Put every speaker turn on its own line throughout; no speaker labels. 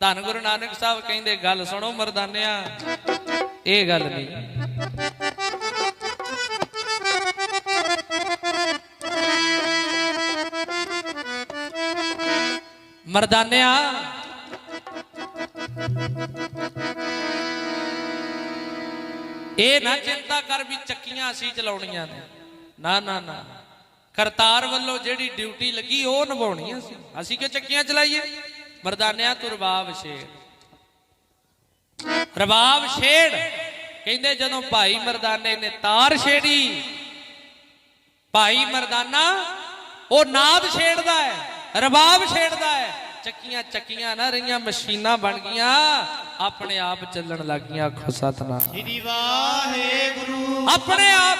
ਧੰਨ ਗੁਰੂ ਨਾਨਕ ਸਾਹਿਬ ਕਹਿੰਦੇ, ਗੱਲ ਸੁਣੋ ਮਰਦਾਨਿਆ, ਇਹ ਗੱਲ ਨਹੀਂ। ਮਰਦਾਨਿਆ, ਇਹ ਨਾ ਚਿੰਤਾ ਕਰ ਵੀ ਚੱਕੀਆਂ ਅਸੀਂ ਚਲਾਉਣੀਆਂ ਨੇ। ਨਾ ਨਾ ਨਾ। ਕਰਤਾਰ ਵੱਲੋਂ ਜਿਹੜੀ ਡਿਊਟੀ ਲੱਗੀ, ਉਹ ਨਿਭਾਉਣੀ ਆ ਅਸੀਂ। ਅਸੀਂ ਕਿ ਚੱਕੀਆਂ ਚਲਾਈਏ? ਮਰਦਾਨਿਆਂ ਤੂੰ ਰਬਾਬ ਛੇੜ। ਰਬਾਬ ਛੇੜ। ਕਹਿੰਦੇ ਜਦੋਂ ਭਾਈ ਮਰਦਾਨੇ ਨੇ ਤਾਰ ਛੇੜੀ ਭਾਈ ਮਰਦਾਨਾ ਉਹ ਨਾਦ ਛੇੜਦਾ ਹੈ ਰਬਾਬ ਛੇੜਦਾ ਹੈ। ਚੱਕੀਆਂ ਚੱਕੀਆਂ ਨਾ ਰਹੀਆਂ ਮਸ਼ੀਨਾਂ ਬਣ ਗਈਆਂ ਆਪਣੇ ਆਪ ਚੱਲਣ ਲੱਗ ਗਈਆਂ ਆਖੋ ਸਤਨਾਮ।
ਸ੍ਰੀ ਵਾਹਿਗੁਰੂ।
ਆਪਣੇ ਆਪ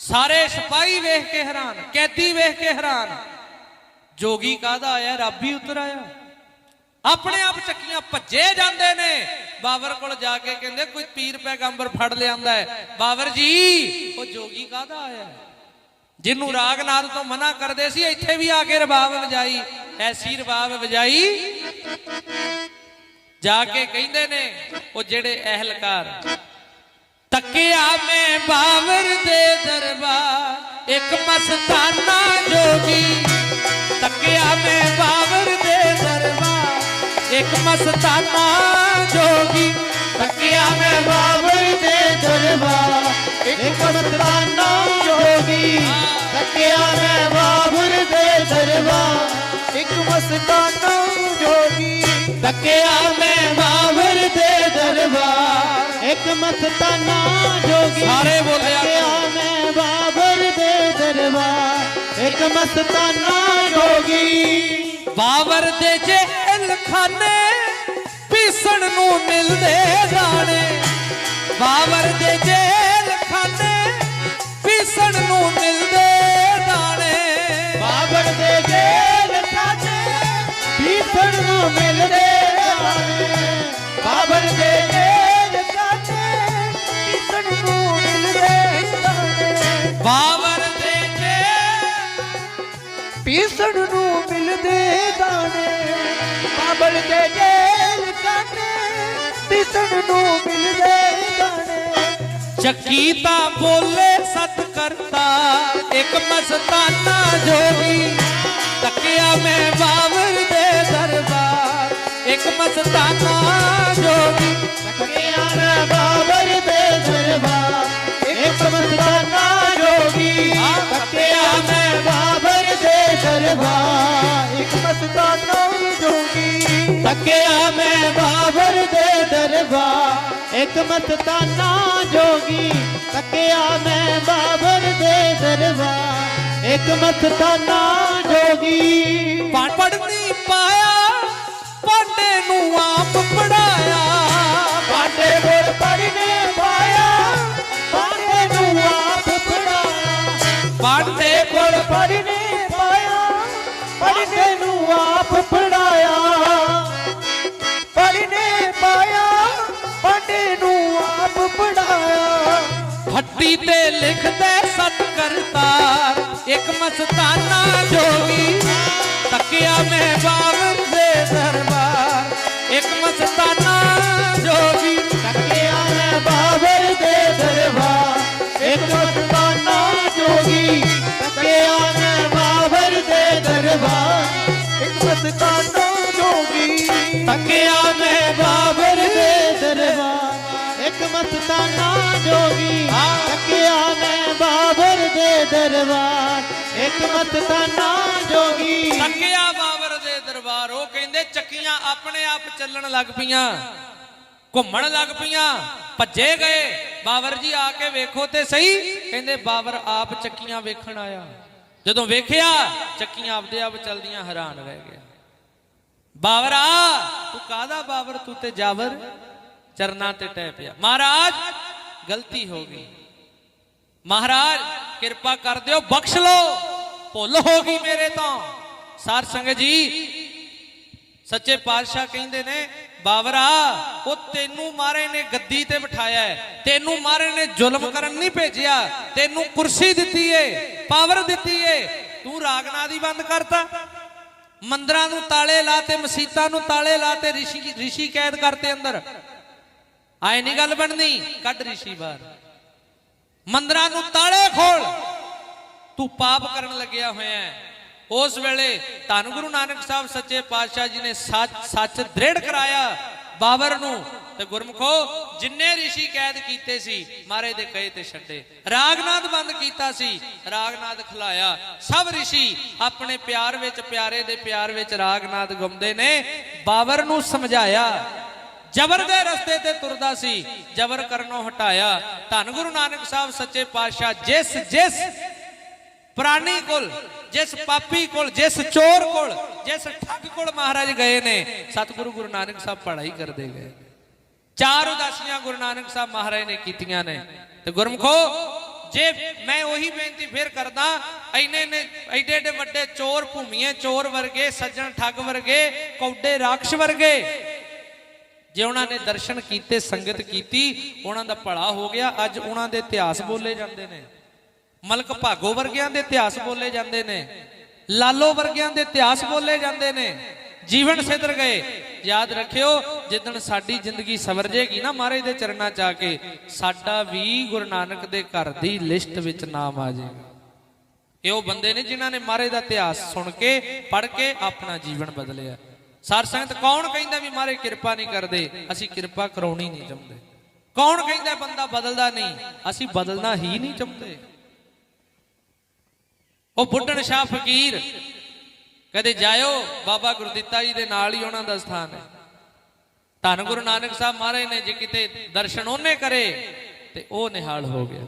ਸਾਰੇ ਸਿਪਾਹੀ ਵੇਖ ਕੇ ਹੈਰਾਨ ਕੈਦੀ ਵੇਖ ਕੇ ਹੈਰਾਨ। ਜੋਗੀ ਕਾਹਦਾ ਆਇਆ? ਰੱਬ ਹੀ ਉਤਰ ਆਇਆ। ਆਪਣੇ ਆਪ ਚੱਕੀਆਂ ਭੱਜੇ ਜਾਂਦੇ ਨੇ। ਬਾਬਰ ਕੋਲ ਜਾ ਕੇ ਕਹਿੰਦੇ, ਕੋਈ ਪੀਰ ਪੈਗੰਬਰ ਫੜ ਲਿਆਂਦਾ ਹੈ। ਬਾਬਰ ਜੀ, ਉਹ ਜੋਗੀ ਕਾਹਦਾ ਆਇਆ? ਜਿਹਨੂੰ ਰਾਗ ਤੋਂ ਮਨਾ ਕਰਦੇ ਸੀ, ਇੱਥੇ ਵੀ ਆ ਕੇ ਰਬਾਬ ਵਜਾਈ। ਐਸੀ ਰਬਾਬ ਵਜਾਈ। ਜਾ ਕੇ ਕਹਿੰਦੇ ਨੇ, ਉਹ ਜਿਹੜੇ ਅਹਿਲਕਾਰ ਤੱਕਿਆ ਮੈਂ ਬਾਬਰ ਦੇ ਦਰਬਾਰ, ਇੱਕ ਮਸਤਾਨਾ ਜੋਗੀ ਤੱਕਿਆ ਮੈਂ ਬਾਵਰ ਦੇ ਦਰਬਾਰ। ਇੱਕ ਮਸਤਾਨਾ ਜੋਗੀ
ਤੱਕਿਆ ਮੈਂ ਬਾਬਰ ਦੇ ਦਰਬਾਰ। ਇੱਕ ਮਸਤਾਨਾ ਜੋਗੀ ਤੱਕਿਆ ਮੈਂ ਬਾਬਰ ਦੇ ਦਰਬਾਰ। ਇੱਕ ਮਸਤਾਨਾ ਜੋਗੀ ਤੱਕਿਆ ਮੈਂ ਬਾਬਰ ਦੇ ਦਰਬਾਰ। ਇੱਕ ਮਸਤਾਨਾ ਜੋਗੀ
ਸਾਰੇ ਬੋਲਿਆ
ਮੈਂ ਬਾਬਰ ਦੇ ਦਰਬਾਰ। ਇੱਕ ਮਸਤਾਨਾ ਜੋਗੀ।
ਬਾਵਰ ਦੇ ਜੇਲ ਖਾਨੇ ਪੀਸਣ ਨੂੰ ਮਿਲਦੇ ਦਾਣੇ। ਬਾਵਰ ਦੇ ਜੇਲ ਖਾਨੇ ਪੀਸਣ ਨੂੰ ਮਿਲਦੇ ਦਾਣੇ।
ਬਾਬਰ ਦੇ ਜੇਲ ਖਾਤੇ ਪੀਸਣ ਨੂੰ ਮਿਲਦੇ ਪੀਸਣ ਨੂੰ ਮਿਲਦੇ ਦਾਣੇ ਬਾਬਰ ਦੇ ਜੇਲ ਖਾਤੇ ਪੀਸਣ ਨੂੰ ਮਿਲਦੇ ਦਾਣੇ।
ਚੱਕੀ ਤਾਂ ਬੋਲੇ ਸਤ ਕਰਤਾ ਇੱਕ ਮਸਤਾਨਾ ਜੋਗੀ, ਤੱਕਿਆ ਮੈਂ ਬਾਵਰ ਦੇ ਦਰਬਾਰ। ਇੱਕ ਮਸਤਾਨਾ ਜੋਗੀ
ਬਾਬਰ ਦੇ ਦਰਬਾਰ। ਇੱਕ ਮਸਤਾਨਾ ਜੋਗੀ ਤੱਕਿਆ ਮੈਂ ਬਾਬਰ ਦੇ ਦਰਬਾਰ। ਇੱਕ ਮਸਤਾਨਾ ਜੋਗੀ।
ਪੜ ਹੱਟੀ ਤੇ ਲਿਖਦੇ ਸਤ ਕਰਤਾਰ ਇੱਕ ਮਸਤਾਨਾ ਜੋਗੀ, ਤੱਕਿਆ ਮੈਂ ਬਾਵਰ ਦੇ ਦਰਬਾਰ। ਇੱਕ ਮਸਤਾਨਾ ਜੋਗੀ,
ਤੱਕਿਆ ਮੈਂ ਬਾਬਰ ਦੇ ਦਰਬਾਰ। ਇੱਕ ਮਸਤਾਨਾ ਜੋਗੀ, ਤੱਕਿਆ ਮੈਂ ਬਾਬਰ ਦੇ ਦਰਬਾਰ। ਇੱਕ ਮਸਤਾਨਾ ਜੋਗੀ, ਤੱਕਿਆ ਮੈਂ ਬਾਬਰ ਦੇ ਦਰਬਾਰ। ਇੱਕ ਮਸਤਾਨਾ ਜੋਗੀ ਤੱਕਿਆ ਦੇ ਦਰਬਾਰ, ਇੱਕ ਮਸਤਾਨਾ ਜੋਗੀ।
ਤੱਕਿਆ ਬਾਬਰ ਦੇ ਦਰਬਾਰ, ਉਹ ਕਹਿੰਦੇ ਚੱਕੀਆਂ ਆਪਣੇ ਆਪ ਚੱਲਣ ਲੱਗ ਪਈਆਂ, ਘੁੰਮਣ ਲੱਗ ਪਈਆਂ, ਭੱਜੇ ਗਏ। ਬਾਬਰ ਜੀ ਆ ਕੇ ਵੇਖੋ ਤੇ ਸਹੀ, ਕਹਿੰਦੇ ਬਾਬਰ ਆਪ ਚੱਕੀਆਂ ਵੇਖਣ ਆਇਆ। ਜਦੋਂ ਵੇਖਿਆ, ਚੱਕੀਆਂ ਆਪਦੇ ਆਪ ਚਲਦੀਆਂ ਹੈਰਾਨ ਰਹਿ ਗਿਆ। ਬਾਬਰਾ ਤੂੰ ਕਾਦਾ ਬਾਬਰ, ਤੂੰ ਤੇ ਜਾਬਰ, ਚਰਨਾਂ ਤੇ ਟਹਿ ਪਿਆ। ਮਹਾਰਾਜ, ਗਲਤੀ ਹੋ ਗਈ। ਮਹਾਰਾਜ ਕਿਰਪਾ ਕਰ ਦਿਓ, ਬਖਸ਼ ਲਓ। ਭੁੱਲ ਹੋ ਗਈ ਮੇਰੇ ਤੋਂ। ਸਾਰ ਸੰਗਤ ਜੀ, ਸੱਚੇ ਪਾਤਸ਼ਾਹ ਕਹਿੰਦੇ ਨੇ, ਬਾਬਰਾ, ਉਹ ਤੈਨੂੰ ਮਾਰੇ ਨੇ ਗੱਦੀ ਤੇ ਬਿਠਾਇਆ ਤੈਨੂੰ ਮਾਰੇ ਨੇ ਜ਼ੁਲਮ ਕਰਨ ਨਹੀਂ ਭੇਜਿਆ। ਤੈਨੂੰ ਕੁਰਸੀ ਦਿੱਤੀ ਏ, ਪਾਵਰ ਦਿੱਤੀ ਏ। ਤੂੰ ਰਾਗਨਾ ਦੀ ਬੰਦ ਕਰਤਾ। ਮੰਦਰਾਂ ਨੂੰ ਤਾਲੇ ਲਾ ਤੇ ਮਸੀਤਾਂ ਨੂੰ ਤਾਲੇ ਲਾ ਤੇ ਰਿਸ਼ੀ ਰਿਸ਼ੀ ਕੈਦ ਕਰਤੇ ਅੰਦਰ। ਆਏ ਨਹੀਂ ਗੱਲ ਬਣਨੀ? ਕੱਢ ਰਿਸ਼ੀ ਬਾਹਰ। ਮੰਦਰਾਂ ਨੂੰ ਤਾਲੇ ਖੋਲ। ਤੂੰ ਪਾਪ ਕਰਨ ਲੱਗਿਆ ਹੋਇਆ ਹੈ। ਉਸ ਵੇਲੇ ਧੰਨ ਗੁਰੂ ਨਾਨਕ ਸਾਹਿਬ ਸੱਚੇ ਪਾਤਸ਼ਾਹ ਜੀ ਨੇ ਸੱਚ ਸੱਚ ਦ੍ਰਿੜ ਕਰਾਇਆ ਬਾਬਰ ਨੂੰ ਤੇ ਗੁਰਮਖੋ, ਜਿੰਨੇ ਰਿਸ਼ੀ ਕੈਦ ਕੀਤੇ ਸੀ, ਮਾਰੇ ਦੇ ਕਹੇ ਤੇ ਛੱਡੇ। ਰਾਗਨਾਦ ਬੰਦ ਕੀਤਾ ਸੀ, ਰਾਗਨਾਦ ਖਲਾਇਆ। ਸਭ ਰਿਸ਼ੀ ਆਪਣੇ ਪਿਆਰ ਵਿੱਚ, ਪਿਆਰੇ ਦੇ ਪਿਆਰ ਵਿੱਚ ਰਾਗਨਾਦ ਗੁੰਮਦੇ ਨੇ। ਬਾਬਰ ਨੂੰ ਸਮਝਾਇਆ। ਜਬਰ ਦੇ ਰਸਤੇ ਤੇ ਤੁਰਦਾ ਸੀ, ਜਬਰ ਕਰਨੋਂ ਹਟਾਇਆ। ਧੰਨ ਗੁਰੂ ਨਾਨਕ ਸਾਹਿਬ ਸੱਚੇ ਪਾਤਸ਼ਾਹ, ਜਿਸ ਜਿਸ ਪ੍ਰਾਣੀ ਕੋਲ, ਜਿਸ ਪਾਪੀ ਕੋਲ, ਜਿਸ ਚੋਰ ਕੋਲ, ਜਿਸ ਠੱਗ ਕੋਲ ਮਹਾਰਾਜ ਗਏ ਨੇ, ਸਤਿਗੁਰੂ ਗੁਰੂ ਨਾਨਕ ਸਾਹਿਬ ਪੜ੍ਹਾਈ ਕਰਦੇ ਗਏ। ਚਾਰ ਉਦਾਸੀਆਂ ਗੁਰੂ ਨਾਨਕ ਸਾਹਿਬ ਮਹਾਰਾਜ ਨੇ ਕੀਤੀਆਂ ਨੇ। ਤੇ ਗੁਰਮਖੋ, ਜੇ ਮੈਂ ਉਹੀ ਬੇਨਤੀ ਫੇਰ ਕਰਦਾ ਐਨੇ ਨੇ ਐਡੇ ਐਡੇ ਵੱਡੇ ਚੋਰ ਭੂਮੀਏ ਚੋਰ ਵਰਗੇ, ਸੱਜਣ ਠੱਗ ਵਰਗੇ, ਕੌਡੇ ਰਾਖਸ਼ ਵਰਗੇ ਜੇ ਉਹਨਾਂ ਨੇ ਦਰਸ਼ਨ ਕੀਤੇ, ਸੰਗਤ ਕੀਤੀ, ਉਹਨਾਂ ਦਾ ਭਲਾ ਹੋ ਗਿਆ। ਅੱਜ ਉਹਨਾਂ ਦੇ ਇਤਿਹਾਸ ਬੋਲੇ ਜਾਂਦੇ ਨੇ। ਮਲਕ ਭਾਗੋ ਵਰਗਿਆਂ ਦੇ ਇਤਿਹਾਸ ਬੋਲੇ ਜਾਂਦੇ ਨੇ। ਲਾਲੋ ਵਰਗਿਆਂ ਦੇ ਇਤਿਹਾਸ ਬੋਲੇ ਜਾਂਦੇ ਨੇ। ਜੀਵਨ ਸਿੱਧਰ ਗਏ। ਯਾਦ ਰੱਖਿਓ, ਜਿੱਦਣ ਸਾਡੀ ਜ਼ਿੰਦਗੀ ਸਵਰ ਜੇਗੀ ਨਾ ਮਹਾਰਾਜ ਦੇ ਚਰਨਾਂ ਚ ਆ ਕੇ, ਸਾਡਾ ਵੀ ਗੁਰੂ ਨਾਨਕ ਦੇ ਘਰ ਦੀ ਲਿਸਟ ਵਿੱਚ ਨਾਮ ਆ ਜਾਏਗਾ ਇਹ ਉਹ ਬੰਦੇ ਨੇ ਜਿਨ੍ਹਾਂ ਨੇ ਮਹਾਰਾਜ ਦਾ ਇਤਿਹਾਸ ਸੁਣ ਕੇ, ਪੜ੍ਹ ਕੇ ਆਪਣਾ ਜੀਵਨ ਬਦਲਿਆ। ਸਾਰ ਸੰਗਤ ਕੌਣ ਕਹਿੰਦਾ ਵੀ ਮਹਾਰਾਜ ਕਿਰਪਾ ਨਹੀਂ ਕਰਦੇ? ਅਸੀਂ ਕਿਰਪਾ ਕਰਾਉਣੀ ਨਹੀਂ ਚਾਹੁੰਦੇ। ਕੌਣ ਕਹਿੰਦਾ ਬੰਦਾ ਬਦਲਦਾ ਨਹੀਂ? ਅਸੀਂ ਬਦਲਣਾ ਹੀ ਨਹੀਂ ਚਾਹੁੰਦੇ। ਉਹ ਬੁੱਢਣ ਸ਼ਾਹ ਫਕੀਰ ਕਦੇ ਜਾਇਓ, ਬਾਬਾ ਗੁਰਦਿੱਤਾ ਜੀ ਦੇ ਨਾਲ ਹੀ ਉਹਨਾਂ ਦਾ ਸਥਾਨ ਹੈ। ਧੰਨ ਗੁਰੂ ਨਾਨਕ ਸਾਹਿਬ ਮਹਾਰਾਜ ਨੇ ਜੇ ਕਿਤੇ ਦਰਸ਼ਨ ਉਹਨੇ ਕਰੇ, ਤੇ ਉਹ ਨਿਹਾਲ ਹੋ ਗਿਆ।